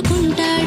కరములు